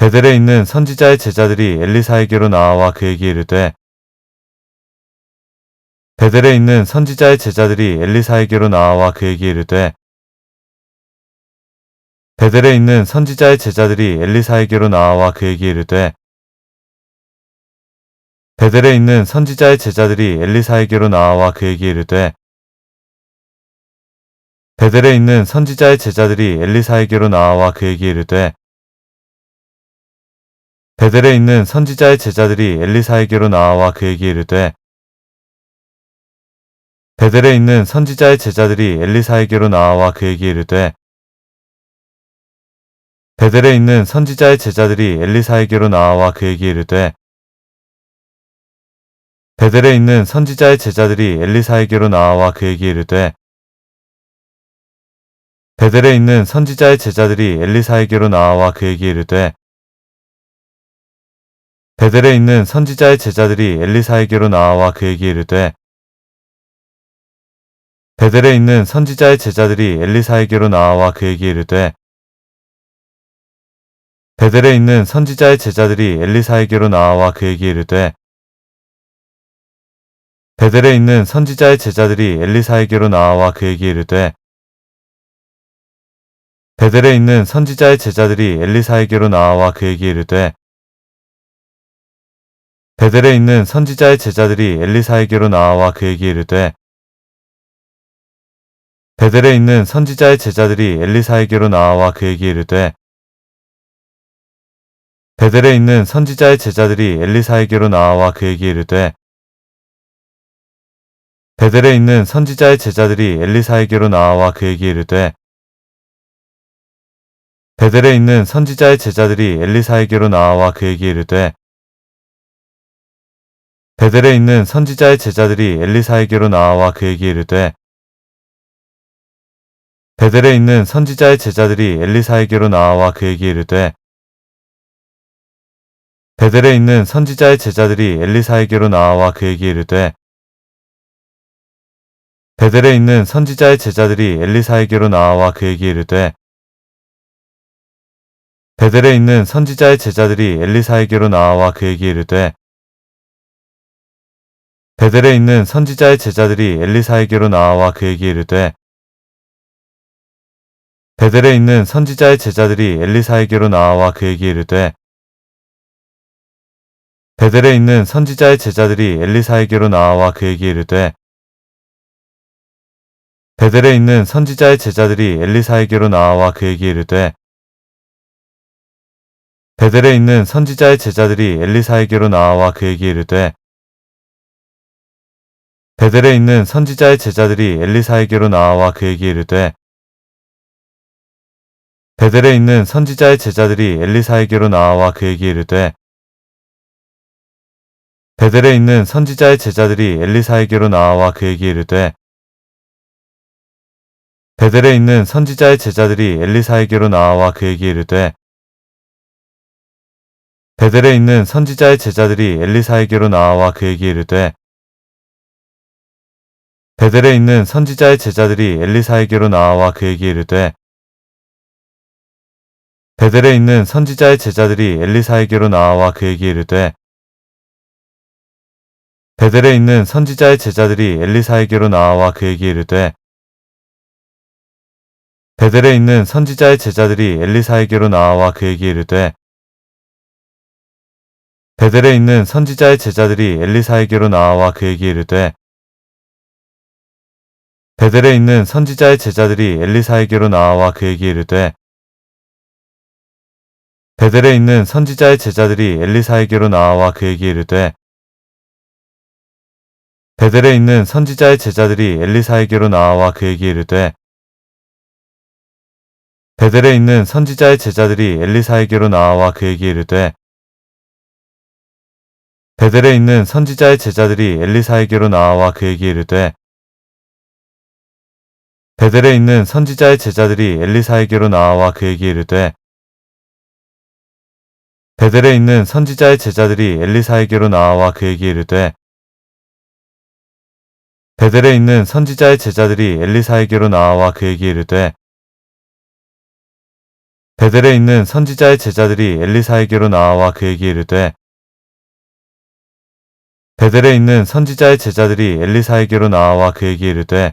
베델에 있는 선지자의 제자들이 엘리사에게로 나와 그에게 이르되 베델에 있는 선지자의 제자들이 엘리사에게로 나와 그에게 이르되 베델에 있는 선지자의 제자들이 엘리사에게로 나와 그에게 이르되 베델에 있는 선지자의 제자들이 엘리사에게로 나와 그에게 이르되 베델에 있는 선지자의 제자들이 엘리사에게로 나와 그에게 이르되 베델에 있는 선지자의 제자들이 엘리사에게로 나와 그에게 이르되 베델에 있는 선지자의 제자들이 엘리사에게로 나와 그에게 이르되 베델에 있는 선지자의 제자들이 엘리사에게로 나와 그에게 이르되 베델에 있는 선지자의 제자들이 엘리사에게로 나와 그에게 이르되 베델에 있는 선지자의 제자들이 엘리사에게로 나와 그에게 이르되 베델에 있는 선지자의 제자들이 엘리사에게로 나와 그에게 이르되 베델에 있는 선지자의 제자들이 엘리사에게로 나와 그에게 이르되 베델에 있는 선지자의 제자들이 엘리사에게로 나와 그에게 이르되 베델에 있는 선지자의 제자들이 엘리사에게로 나와 그에게 이르되 베델에 있는 선지자의 제자들이 엘리사에게로 나와 그에게 이르되 베델에 있는 선지자의 제자들이 엘리사에게로 나와 그에게 이르되 베델에 있는 선지자의 제자들이 엘리사에게로 나와 그에게 이르되 베델에 있는 선지자의 제자들이 엘리사에게로 나와 그에게 이르되 베델에 있는 선지자의 제자들이 엘리사에게로 나와 그에게 이르되 베델에 있는 선지자의 제자들이 엘리사에게로 나와 그에게 이르되 베델에 있는 선지자의 제자들이 엘리사에게로 나와 그에게 이르되 베델에 있는 선지자의 제자들이 엘리사에게로 나와 그에게 이르되 베델에 있는 선지자의 제자들이 엘리사에게로 나와 그에게 이르되 베델에 있는 선지자의 제자들이 엘리사에게로 나와 그에게 이르되 베델에 있는 선지자의 제자들이 엘리사에게로 나와 그에게 이르되 베델에 있는 선지자의 제자들이 엘리사에게로 나와 그에게 이르되 베델에 있는 선지자의 제자들이 엘리사에게로 나와 그에게 이르되 베델에 있는 선지자의 제자들이 엘리사에게로 나와 그에게 이르되 베델에 있는 선지자의 제자들이 엘리사에게로 나와 그에게 이르되 베델에 있는 선지자의 제자들이 엘리사에게로 나와 그에게 이르되 베델에 있는 선지자의 제자들이 엘리사에게로 나와 그에게 이르되 베델에 있는 선지자의 제자들이 엘리사에게로 나와 그에게 이르되 베델에 있는 선지자의 제자들이 엘리사에게로 나와 그에게 이르되 베델에 있는 선지자의 제자들이 엘리사에게로 나와 그에게 이르되 베델에 있는 선지자의 제자들이 엘리사에게로 나와 그에게 이르되 베델에 있는 선지자의 제자들이 엘리사에게로 나와 그에게 이르되 베델에 있는 선지자의 제자들이 엘리사에게로 나와 그에게 이르되 베델에 있는 선지자의 제자들이 엘리사에게로 나와 그에게 이르되 베델에 있는 선지자의 제자들이 엘리사에게로 나와 그에게 이르되 베델에 있는 선지자의 제자들이 엘리사에게로 나와 그에게 이르되 베델에 있는 선지자의 제자들이 엘리사에게로 나와 그에게 이르되 베델에 있는 선지자의 제자들이 엘리사에게로 나와 그에게 이르되 베델에 있는 선지자의 제자들이 엘리사에게로 나와 그에게 이르되 베델에 있는 선지자의 제자들이 엘리사에게로 나와 그에게 이르되 베델에 있는 선지자의 제자들이 엘리사에게로 나와 그에게 이르되 베델에 있는 선지자의 제자들이 엘리사에게로 나와 그에게 이르되 베델에 있는 선지자의 제자들이 엘리사에게로 나와 그에게 이르되 베델에 있는 선지자의 제자들이 엘리사에게로 나와 그에게 이르되 베델에 있는 선지자의 제자들이 엘리사에게로 나와 그에게 이르되 베델에 있는 선지자의 제자들이 엘리사에게로 나와 그에게 이르되